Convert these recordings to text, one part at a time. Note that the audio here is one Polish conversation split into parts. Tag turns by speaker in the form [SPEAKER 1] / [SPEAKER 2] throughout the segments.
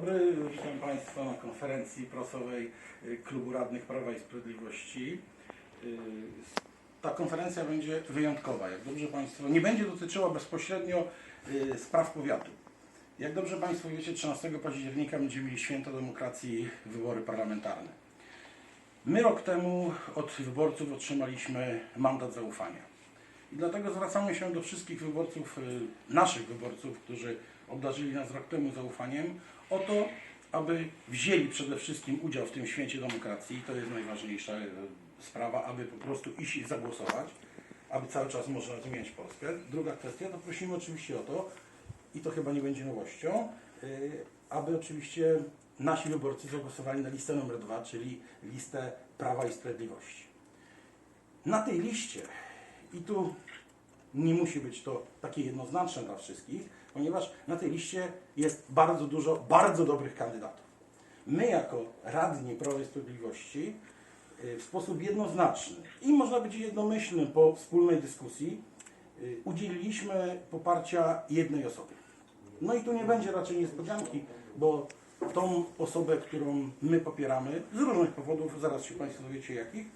[SPEAKER 1] dobry, witam Państwa na konferencji prasowej y, Klubu Radnych Prawa i Sprawiedliwości. Y, Ta konferencja będzie wyjątkowa, jak dobrze Państwo, nie będzie dotyczyła bezpośrednio y, spraw powiatu. Jak dobrze Państwo wiecie, 13 października będziemy mieli święto demokracji, wybory parlamentarne. My rok temu od wyborców otrzymaliśmy mandat zaufania. I dlatego zwracamy się do wszystkich wyborców, naszych wyborców, którzy obdarzyli nas rok temu zaufaniem, o to, aby wzięli przede wszystkim udział w tym święcie demokracji. To jest najważniejsza y, sprawa, aby po prostu iść i zagłosować, aby cały czas można zmieniać Polskę. Druga kwestia, to prosimy oczywiście o to, i to chyba nie będzie nowością, y, aby oczywiście nasi wyborcy zagłosowali na listę numer dwa, czyli listę Prawa i Sprawiedliwości. Na tej liście, i tu nie musi być to takie jednoznaczne dla wszystkich, ponieważ na tej liście jest bardzo dużo bardzo dobrych kandydatów. My jako radni Prawa i Sprawiedliwości y, w sposób jednoznaczny i można być jednomyślnym po wspólnej dyskusji y, udzieliliśmy poparcia jednej osobie. No i tu nie będzie raczej niespodzianki, bo tą osobę, którą my popieramy z różnych powodów, zaraz się Państwo dowiecie jakich,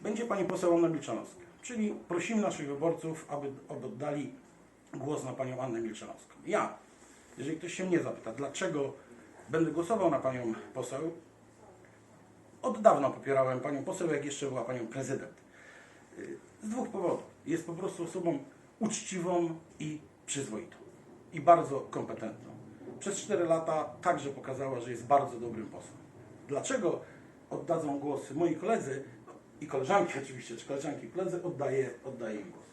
[SPEAKER 1] będzie Pani poseł Anna Milczanowska. Czyli prosimy naszych wyborców, aby oddali głos na Panią Annę Milczanowską. Ja, jeżeli ktoś się mnie zapyta, dlaczego będę głosował na Panią poseł, od dawna popierałem Panią poseł, jak jeszcze była Panią prezydent. Z dwóch powodów. Jest po prostu osobą uczciwą i przyzwoitą. I bardzo kompetentną. Przez 4 lata także pokazała, że jest bardzo dobrym posłem. Dlaczego oddadzą głos moi koledzy i koleżanki oczywiście, czy koleżanki koledzy, oddaję, oddaję im głos.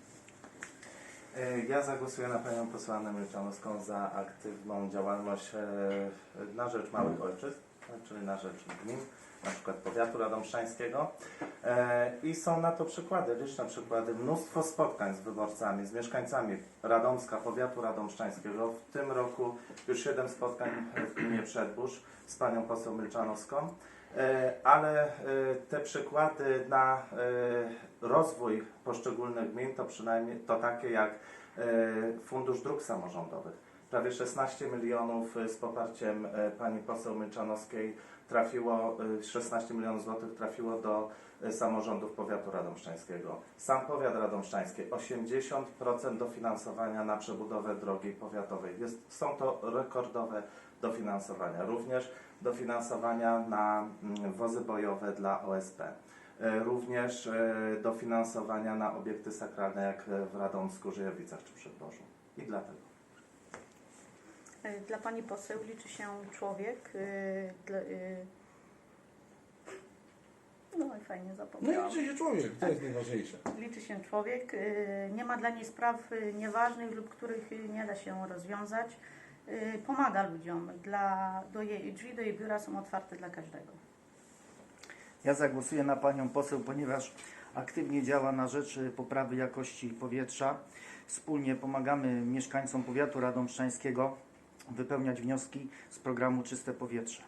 [SPEAKER 2] E, Ja zagłosuję na panią posłanę Annę Milczanowską za aktywną działalność e, na rzecz małych ojczyzn, czyli na rzecz gmin, na przykład powiatu radomszczańskiego. E, I są na to przykłady, liczne przykłady, mnóstwo spotkań z wyborcami, z mieszkańcami Radomska, powiatu radomszczańskiego. W tym roku już siedem spotkań w gminie Przedbórz z panią poseł Milczanowską. E, Ale e, te przykłady na rozwój poszczególnych gmin to przynajmniej to takie jak Fundusz Dróg Samorządowych. Prawie 16 milionów e, z poparciem e, pani poseł Milczanowskiej trafiło, e, 16 milionów złotych trafiło do e, samorządów powiatu radomszczańskiego. Sam powiat radomszczański 80% dofinansowania na przebudowę drogi powiatowej. Jest, są to rekordowe dofinansowania. Również dofinansowania na mm, wozy bojowe dla OSP. E, Również e, dofinansowania na obiekty sakralne jak e, w Radomsku, Żyjowicach czy Przedborzu. I dlatego.
[SPEAKER 3] E, Dla pani poseł liczy się człowiek. y, dla- y, No i fajnie
[SPEAKER 1] No i
[SPEAKER 3] zapomniałam.
[SPEAKER 1] liczy się człowiek, to jest najważniejsze.
[SPEAKER 3] Liczy się człowiek. y, Nie ma dla niej spraw nieważnych lub których nie da się rozwiązać. Pomaga ludziom. Dla, do jej, drzwi do jej biura są otwarte dla każdego.
[SPEAKER 4] Ja zagłosuję na panią poseł, ponieważ aktywnie działa na rzecz poprawy jakości powietrza. Wspólnie pomagamy mieszkańcom powiatu radomszczańskiego wypełniać wnioski z programu Czyste Powietrze.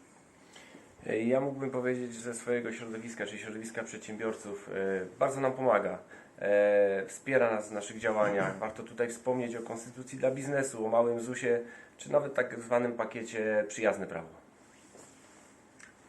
[SPEAKER 5] Ja mógłbym powiedzieć ze swojego środowiska, czyli środowiska przedsiębiorców, e, bardzo nam pomaga. E, Wspiera nas w naszych działaniach. Warto tutaj wspomnieć o konstytucji dla biznesu, o małym ZUS-ie, czy nawet tak zwanym pakiecie przyjazne prawo.